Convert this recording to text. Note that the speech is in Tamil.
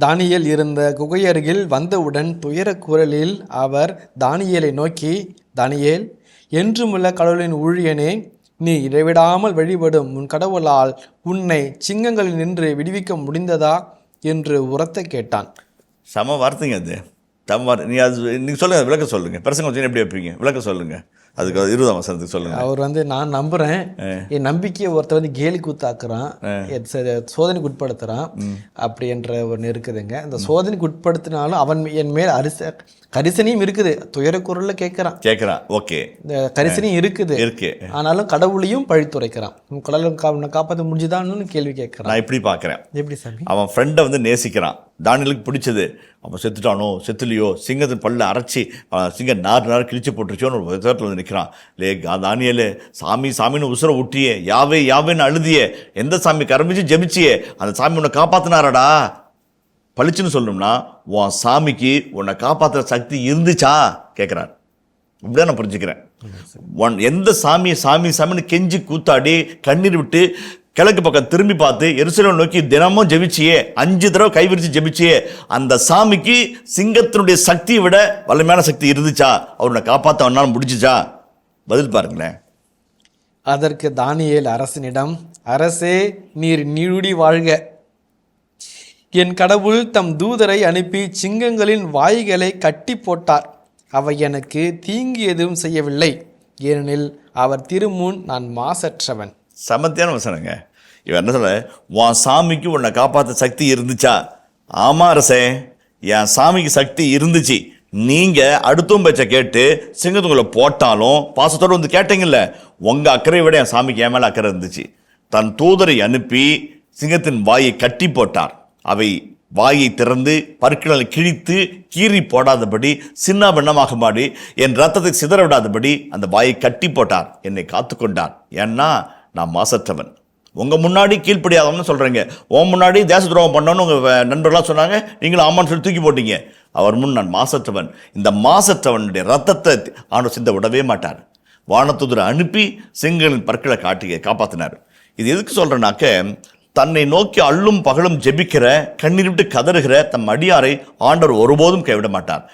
தானியல் இருந்த குகையருகில் வந்தவுடன் துயரக் குரலில் அவர் தானியலை நோக்கி தானியேல் என்றுமுள்ள கடவுளின் ஊழியனே நீ இடைவிடாமல் வழிபடும் உன் கடவுளால் உன்னை சிங்கங்களில் நின்று விடுவிக்க முடிந்ததா? என்று உரத்த கேட்டான். சம வார்த்தைங்க அது. தம் வார்த்தை நீ அது நீங்கள் சொல்லுங்கள் விளக்க சொல்லுங்கள் பிரசங்க வச்சு எப்படி வைப்பீங்க? விளக்க சொல்லுங்கள் அதுக்கு இருபதாம் வசனத்துக்கு சொல்லுங்கள் அவர் வந்து நான் நம்புறேன். என் நம்பிக்கையை ஒருத்தர் வந்து கேலி கூத்தாக்குறான். சோதனைக்கு உட்படுத்துறான். அப்படி என்ற ஒன்று இருக்குதுங்க. அந்த சோதனைக்கு உட்படுத்தினாலும் அவன் என் மேல் அரிச கரிசனையும் இருக்குது. துயர குரல்ல கேட்கறான் கேட்குறான் ஓகே. இந்த கரிசனையும் இருக்குது. இருக்கு. ஆனாலும் கடவுளையும் பழித்துரைக்கிறான் கடவுளை உன்னை காப்பாற்ற முடிஞ்சுதான்னு கேள்வி கேட்கறான் நான் இப்படி பார்க்குறேன் எப்படி சாமி? அவன் ஃப்ரெண்டை வந்து நேசிக்கிறான். தானியலுக்கு பிடிச்சது. அவன் செத்துட்டானோ செத்துலையோ சிங்கத்தின் பல்ல அரைச்சி சிங்கம் நாறு நாறு கிழிச்சு போட்டுருச்சோன்னு ஒரு வந்து நிற்கிறான். லே கா- தானியேலு சாமி சாமின்னு உசுரை விட்டியே யாவே யாவேன்னு அழுதியே எந்த சாமி கரம்பிச்சு ஜெபிச்சியே அந்த சாமி உன்னை காப்பாத்தினாரடா. பளிச்சுன்னு சொல்லணும்னா உன் சாமிக்கு உன்னை காப்பாற்றுற சக்தி இருந்துச்சா? கேட்குறார் இப்படிதான் நான் புரிஞ்சுக்கிறேன். உன் எந்த சாமி சாமி சாமின்னு கெஞ்சி கூத்தாடி கண்ணீர் விட்டு கிழக்கு பக்கம் திரும்பி பார்த்து எருசலேம் நோக்கி தினமும் ஜெபிச்சியே அஞ்சு தடவை கைவிரிச்சு ஜெபிச்சியே அந்த சாமிக்கு சிங்கத்தினுடைய சக்தியை விட வலிமையான சக்தி இருந்துச்சா? அவனை காப்பாற்ற அவனால் முடிஞ்சுச்சா? பதில் பாருங்களேன். அதற்கு தானியேல் அரசனிடம் அரசே நீர் நீடுடி வாழ்க. என் கடவுள் தம் தூதரை அனுப்பி சிங்கங்களின் வாய்களை கட்டி போட்டார். அவை எனக்கு தீங்கு எதுவும் செய்யவில்லை. ஏனெனில் அவர் திருமுன் நான் மாசற்றவன். சமத்தியான வசனங்க. இவன் என்ன சொல்ல உன் சாமிக்கு உன்னை காப்பாற்ற சக்தி இருந்துச்சா? ஆமா அரசே. என் சாமிக்கு சக்தி இருந்துச்சு. நீங்கள் அடுத்தும் பேச்சை கேட்டு சிங்கத்துக்குள்ள போட்டாலும் பாசத்தோடு வந்து கேட்டீங்கல்ல உங்கள் அக்கறையை விட என் சாமிக்கு என் மேலே அக்கறை இருந்துச்சு. தன் தூதரை அனுப்பி சிங்கத்தின் வாயை கட்டி போட்டார். அவை வாயை திறந்து பற்களை கிழித்து கீறி போடாதபடி சின்ன பின்னமாக மாடி என் ரத்தத்தை சிதற விடாதபடி அந்த வாயை கட்டி போட்டார். என்னை காத்து கொண்டார் ஏன்னா நான் மாசற்றவன். உங்கள் முன்னாடி கீழ்ப்படியாதவன்னு சொல்கிறீங்க உன் முன்னாடி தேச துரோகம் பண்ணோன்னு உங்கள் நண்பர்களாக சொன்னாங்க. நீங்களும் ஆமான்னு சொல்லி தூக்கி போட்டீங்க. அவர் முன் நான் மாசற்றவன். இந்த மாசற்றவனுடைய ரத்தத்தை ஆண்டு சிந்த விடவே மாட்டார். வானத்துதுரை அனுப்பி சிங்களின் பற்களை காட்டி காப்பாற்றினார் இது எதுக்கு சொல்கிறேனாக்க தன்னை நோக்கி அள்ளும் பகலும் ஜெபிக்கிற கண்ணீர் விட்டு கதறுகிற தம் அடியாரை ஆண்டவர் ஒருபோதும் கைவிட மாட்டார்.